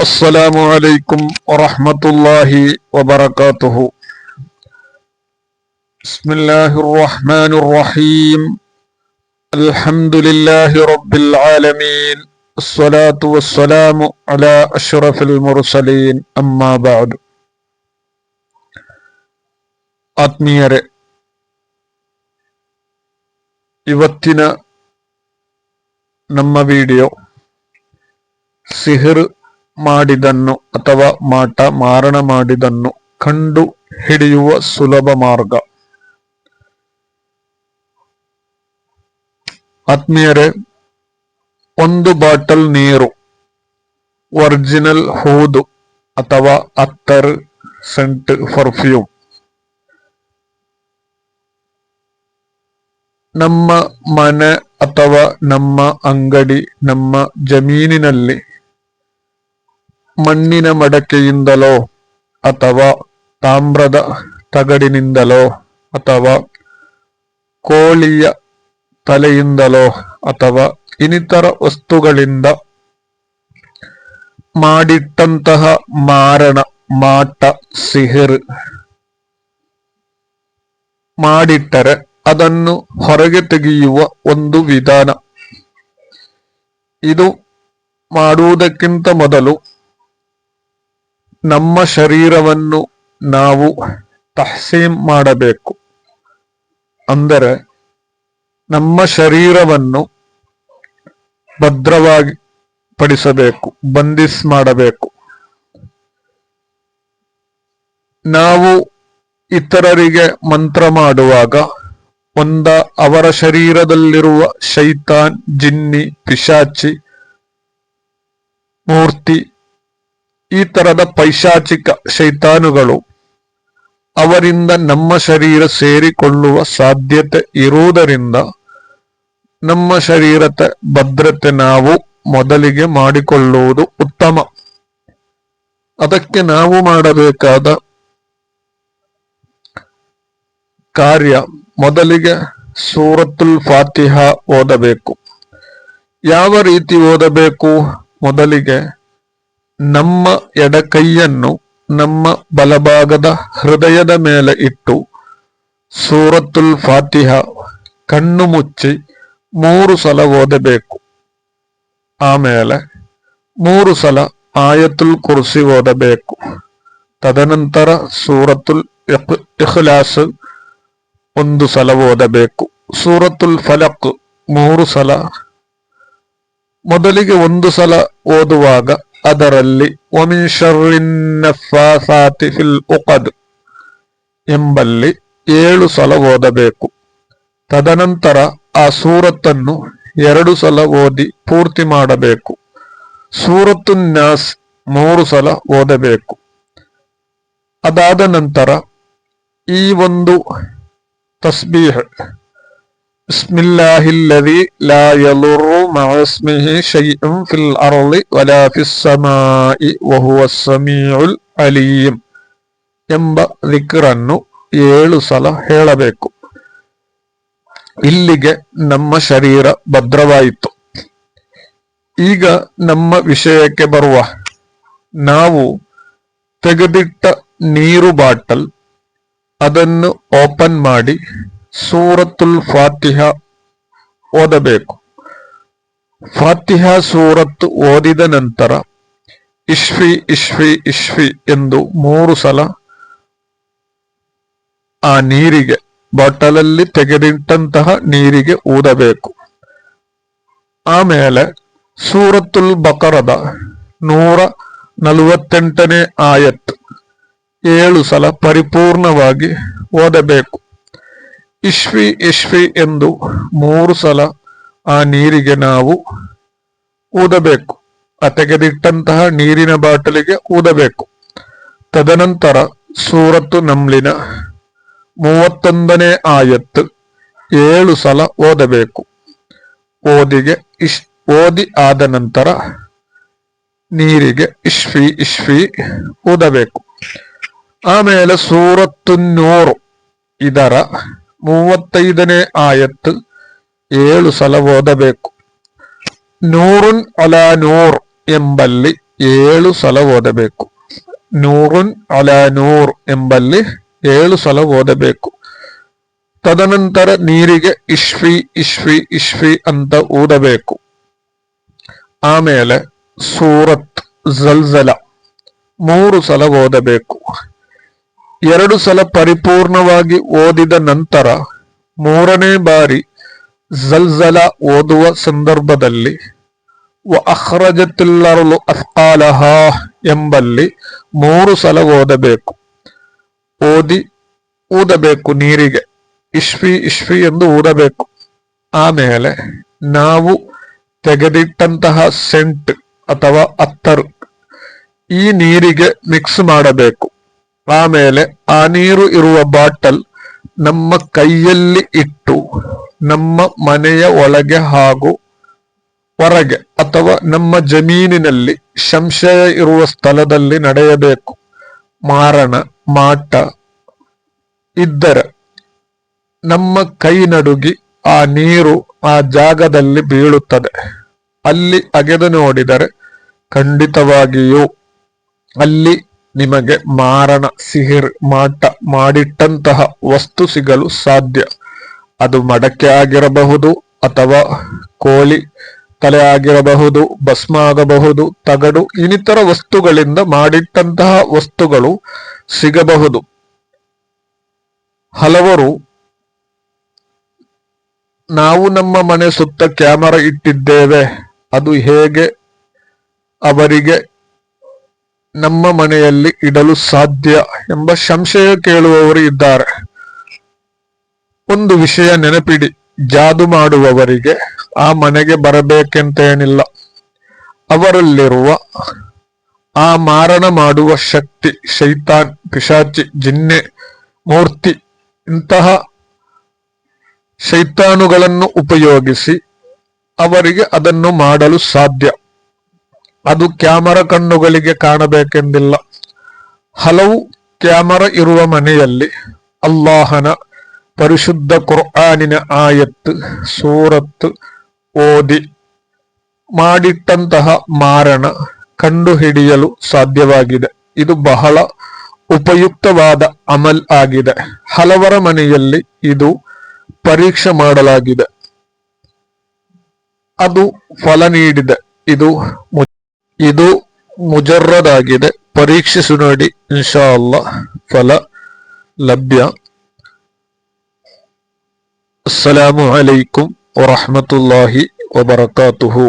السلام عليكم ورحمة الله وبركاته بسم الله الرحمن الرحيم الحمد لله رب العالمين الصلاة والسلام على أشرف المرسلين أما بعد ಆತ್ಮೀಯರೇ ಇವತ್ತಿನ ನಮ್ಮ ವಿಡಿಯೋ ಸಿಹಿರ್ ಮಾಡಿದನ್ನು ಅಥವಾ ಮಾಟ ಮಾರಣ ಮಾಡಿದನ್ನು ಕಂಡು ಹಿಡಿಯುವ ಸುಲಭ ಮಾರ್ಗ. ಆತ್ಮೀಯರೇ, ಒಂದು ಬಾಟಲ್ ನೀರು, ಒರಿಜಿನಲ್ ಹೂದು ಅಥವಾ ಅತ್ತರ್ ಸೆಂಟ್ ಪರ್ಫ್ಯೂಮ್. ನಮ್ಮ ಮನೆ ಅಥವಾ ನಮ್ಮ ಅಂಗಡಿ, ನಮ್ಮ ಜಮೀನಿನಲ್ಲಿ ಮಣ್ಣಿನ ಮಡಕೆಯಿಂದಲೋ ಅಥವಾ ತಾಮ್ರದ ತಗಡಿನಿಂದಲೋ ಅಥವಾ ಕೋಳಿಯ ತಲೆಯಿಂದಲೋ ಅಥವಾ ಇನ್ನಿತರ ವಸ್ತುಗಳಿಂದ ಮಾಡಿಟ್ಟಂತಹ ಮಾರಣ, ಮಾಟ, ಸಿಹಿರ್ ಮಾಡಿಟ್ಟರೆ ಅದನ್ನು ಹೊರಗೆ ತೆಗೆಯುವ ಒಂದು ವಿಧಾನ. ಇದು ಮಾಡುವುದಕ್ಕಿಂತ ಮೊದಲು ನಮ್ಮ ಶರೀರವನ್ನು ನಾವು ತಹಸೀಮ್ ಮಾಡಬೇಕು. ಅಂದರೆ ನಮ್ಮ ಶರೀರವನ್ನು ಭದ್ರವಾಗಿ ಪಡಿಸಬೇಕು ಬಂದಿಸ್ ಮಾಡಬೇಕು. ನಾವು ಇತರರಿಗೆ ಮಂತ್ರ ಮಾಡುವಾಗ ಒಂದ ಅವರ ಶರೀರದಲ್ಲಿರುವ ಶೈತಾನ್, ಜಿನ್ನಿ, ಪಿಶಾಚಿ, ಮೂರ್ತಿ ಈ ತರದ ಪೈಶಾಚಿಕ ಶೈತಾನುಗಳು ಅವರಿಂದ ನಮ್ಮ ಶರೀರ ಸೇರಿಕೊಳ್ಳುವ ಸಾಧ್ಯತೆ ಇರುವುದರಿಂದ ನಮ್ಮ ಶರೀರದ ಭದ್ರತೆ ನಾವು ಮೊದಲಿಗೆ ಮಾಡಿಕೊಳ್ಳುವುದು ಉತ್ತಮ. ಅದಕ್ಕೆ ನಾವು ಮಾಡಬೇಕಾದ ಕಾರ್ಯ ಮೊದಲಿಗೆ ಸೂರತುಲ್ ಫಾತಿಹ ಓದಬೇಕು. ಯಾವ ರೀತಿ ಓದಬೇಕು ಮೊದಲಿಗೆ? ನಮ್ಮ ಎಡಕೈಯನ್ನು ನಮ್ಮ ಬಲಭಾಗದ ಹೃದಯದ ಮೇಲೆ ಇಟ್ಟು ಸೂರತ್ತುಲ್ ಫಾತಿಹ ಕಣ್ಣು ಮುಚ್ಚಿ ಮೂರು ಸಲ ಓದಬೇಕು. ಆಮೇಲೆ ಮೂರು ಸಲ ಆಯತುಲ್ ಕುರ್ಸಿ ಓದಬೇಕು. ತದನಂತರ ಸೂರತುಲ್ ಇಖ್ಲಾಸ್ ಒಂದು ಸಲ ಓದಬೇಕು. ಸೂರತ್ತುಲ್ ಫಲಕ್ ಮೂರು ಸಲ. ಮೊದಲಿಗೆ ಒಂದು ಸಲ ಓದುವಾಗ ಅದರಲ್ಲಿ ಫಿಲ್ ಉಕದ್ ಎಂಬಲ್ಲಿ ಏಳು ಸಲ ಓದಬೇಕು. ತದನಂತರ ಆ ಸೂರತ್ತನ್ನು ಎರಡು ಸಲ ಓದಿ ಪೂರ್ತಿ ಮಾಡಬೇಕು. ಸೂರತ್ತು ನ್ಯಾಸ್ ಮೂರು ಸಲ ಓದಬೇಕು. ಅದಾದ ನಂತರ ಈ ಒಂದು ತಸ್ಬೀಹ್ بسم الله الذي لا يضر مع اسمه شيء في الأرض ولا في السماء وهو السميع العليم ಎಂಬ ವಿಕ್ರನ್ನು ಏಳು ಸಲ ಹೇಳಬೇಕು ಇಲ್ಲಿಗೆ ನಮ್ಮ ಶರೀರ ಭದ್ರವಾಯಿತು ಈಗ ನಮ್ಮ ವಿಷಯಕ್ಕೆ ಬರುವ ನಾವು ತೆಗೆದಿಟ್ಟ ನೀರು ಬಾಟಲ್ ಅದನ್ನು ಓಪನ್ ಮಾಡಿ ಸೂರತ್ತುಲ್ ಫಾತಿಹ ಓದಬೇಕು. ಫಾತಿಹ ಸೂರತ್ತು ಓದಿದ ನಂತರ ಇಶ್ವಿ ಇಶ್ವಿ ಇಶ್ವಿ ಎಂದು ಮೂರು ಸಲ ಆ ನೀರಿಗೆ ಬಾಟಲಲ್ಲಿ ತೆಗೆದಿಟ್ಟಂತಹ ನೀರಿಗೆ ಊದಬೇಕು. ಆಮೇಲೆ ಸೂರತ್ತುಲ್ ಬಕರದ ನೂರ ನಲವತ್ತೆಂಟನೇ ಆಯತ್ ಏಳು ಸಲ ಪರಿಪೂರ್ಣವಾಗಿ ಓದಬೇಕು. ಇಶ್ವಿ ಇಶ್ವಿ ಎಂದು ಮೂರು ಸಲ ಆ ನೀರಿಗೆ ನಾವು ಊದಬೇಕು. ಆ ತೆಗೆದಿಟ್ಟಂತಹ ನೀರಿನ ಬಾಟಲಿಗೆ ಊದಬೇಕು. ತದನಂತರ ಸೂರತ್ತು ನಮ್ಲಿನ ಮೂವತ್ತೊಂದನೇ ಆಯತ್ತು ಏಳು ಸಲ ಓದಬೇಕು. ಓದಿಗೆ ಇಶ್ ಓದಿ ಆದ ನಂತರ ನೀರಿಗೆ ಇಶ್ವಿ ಇಶ್ವಿ ಊದಬೇಕು. ಆಮೇಲೆ ಸೂರತ್ತು ನೂರು ಇದರ ಮೂವತ್ತೈದನೇ ಆಯತ್ತು ಏಳು ಸಲ ಓದಬೇಕು. ನೂರುನ್ ಅಲ ನೂರ್ ಎಂಬಲ್ಲಿ ಏಳು ಸಲ ಓದಬೇಕು. ನೂರುನ್ ಅಲ ನೂರ್ ಎಂಬಲ್ಲಿ ಏಳು ಸಲ ಓದಬೇಕು. ತದನಂತರ ನೀರಿಗೆ ಇಶ್ವಿ ಇಶ್ವಿ ಇಶ್ವಿ ಅಂತ ಊದಬೇಕು. ಆಮೇಲೆ ಸೂರತ್, ಜಲ್ಜಲ ಮೂರು ಸಲ ಓದಬೇಕು. ಎರಡು ಸಲ ಪರಿಪೂರ್ಣವಾಗಿ ಓದಿದ ನಂತರ ಮೂರನೇ ಬಾರಿ ಜಲ್ಜಲ ಓದುವ ಸಂದರ್ಭದಲ್ಲಿ ಅಹ್ರಜತಿಲ್ಲರಲು ಅಫ್ಕಾಲಹ ಎಂಬಲ್ಲಿ ಮೂರು ಸಲ ಓದಬೇಕು. ಓದಿ ಊದಬೇಕು ನೀರಿಗೆ. ಇಶ್ವಿ ಇಶ್ವಿ ಎಂದು ಊದಬೇಕು. ಆಮೇಲೆ ನಾವು ತೆಗೆದಿಟ್ಟಂತಹ ಸೆಂಟ್ ಅಥವಾ ಅತ್ತರು ಈ ನೀರಿಗೆ ಮಿಕ್ಸ್ ಮಾಡಬೇಕು. ಆಮೇಲೆ ಆ ನೀರು ಇರುವ ಬಾಟಲ್ ನಮ್ಮ ಕೈಯಲ್ಲಿ ಇಟ್ಟು ನಮ್ಮ ಮನೆಯ ಒಳಗೆ ಹಾಗೂ ಹೊರಗೆ ಅಥವಾ ನಮ್ಮ ಜಮೀನಿನಲ್ಲಿ ಸಂಶಯ ಇರುವ ಸ್ಥಳದಲ್ಲಿ ನಡೆಯಬೇಕು. ಮಾರಣ, ಮಾಟ ಇದ್ದರೆ ನಮ್ಮ ಕೈ ನಡುಗಿ ಆ ನೀರು ಆ ಜಾಗದಲ್ಲಿ ಬೀಳುತ್ತದೆ. ಅಲ್ಲಿ ಅಗೆದು ನೋಡಿದರೆ ಖಂಡಿತವಾಗಿಯೂ ಅಲ್ಲಿ ನಿಮಗೆ ಮಾರಣ ಸಿಹಿರ್ ಮಾಟ ಮಾಡಿಟ್ಟಂತಹ ವಸ್ತು ಸಿಗಲು ಸಾಧ್ಯ. ಅದು ಮಡಕೆ ಆಗಿರಬಹುದು ಅಥವಾ ಕೋಳಿ ತಲೆ ಆಗಿರಬಹುದು, ಭಸ್ಮ ಆಗಬಹುದು, ತಗಡು, ಇನ್ನಿತರ ವಸ್ತುಗಳಿಂದ ಮಾಡಿಟ್ಟಂತಹ ವಸ್ತುಗಳು ಸಿಗಬಹುದು. ಹಲವರು, ನಾವು ನಮ್ಮ ಮನೆ ಸುತ್ತ ಕ್ಯಾಮರಾ ಇಟ್ಟಿದ್ದೇವೆ. ಅದು ಹೇಗೆ? ಅವರಿಗೆ ನಮ್ಮ ಮನೆಯಲ್ಲಿ ಇಡಲು ಸಾಧ್ಯ ಎಂಬ ಸಂಶಯ ಕೇಳುವವರು ಇದ್ದಾರೆ. ಒಂದು ವಿಷಯ ನೆನಪಿಡಿ, ಜಾದು ಮಾಡುವವರಿಗೆ ಆ ಮನೆಗೆ ಬರಬೇಕೆಂತೇನಿಲ್ಲ. ಅವರಲ್ಲಿರುವ ಆ ಮಾರಣ ಮಾಡುವ ಶಕ್ತಿ, ಶೈತಾನ್, ಪಿಶಾಚಿ, ಜಿನ್ನೆ, ಮೂರ್ತಿ, ಇಂತಹ ಶೈತಾನುಗಳನ್ನು ಉಪಯೋಗಿಸಿ ಅವರಿಗೆ ಅದನ್ನು ಮಾಡಲು ಸಾಧ್ಯ. ಅದು ಕ್ಯಾಮರಾ ಕಣ್ಣುಗಳಿಗೆ ಕಾಣಬೇಕೆಂದಿಲ್ಲ. ಹಲವು ಕ್ಯಾಮರಾ ಇರುವ ಮನೆಯಲ್ಲಿ ಅಲ್ಲಾಹನ ಪರಿಶುದ್ಧ ಕುರ್ಆನಿನ ಆಯತ್ತು ಸೂರತ್ತು ಓದಿ ಮಾಡಿಟ್ಟಂತಹ ಮಾರಣ ಕಂಡುಹಿಡಿಯಲು ಸಾಧ್ಯವಾಗಿದೆ. ಇದು ಬಹಳ ಉಪಯುಕ್ತವಾದ ಅಮಲ್ ಆಗಿದೆ. ಹಲವರ ಮನೆಯಲ್ಲಿ ಇದು ಪರೀಕ್ಷೆ ಮಾಡಲಾಗಿದೆ. ಅದು ಫಲ ನೀಡಿದೆ. ಇದು ಇದು ಮುಜರ್ರದಾಗಿದೆ ಪರೀಕ್ಷಿಸಿ ನೋಡಿ ಇನ್ಶಾ ಅಲ್ಲ ಫಲ ಲಭ್ಯ ಅಸ್ಸಲಾಮು ಅಲೈಕುಂ ವರಹಮತುಲ್ಲಾಹಿ ವಬರಕಾತುಹು